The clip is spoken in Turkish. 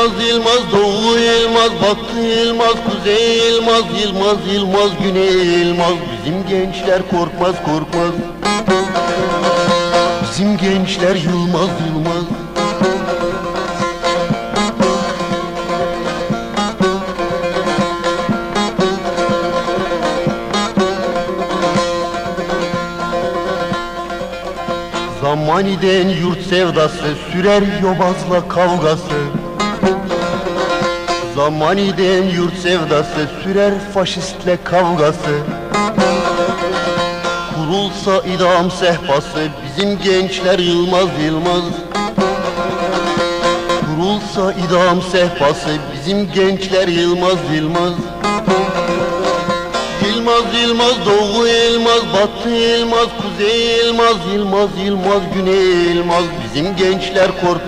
Yılmaz Yılmaz Doğu Yılmaz Batı Yılmaz Kuzey Yılmaz Yılmaz Yılmaz Güney Yılmaz. Bizim gençler korkmaz korkmaz. Bizim gençler Yılmaz Yılmaz. Zamaniden yurt sevdası sürer yobazla kavgası Zamaniden yurt sevdası sürer faşistle kavgası. Kurulsa idam sehpası bizim gençler Yılmaz Yılmaz. Kurulsa idam sehpası bizim gençler Yılmaz Yılmaz. Yılmaz Yılmaz Doğu Yılmaz Batı Yılmaz Kuzey Yılmaz Yılmaz Yılmaz Güney Yılmaz. Bizim gençler kork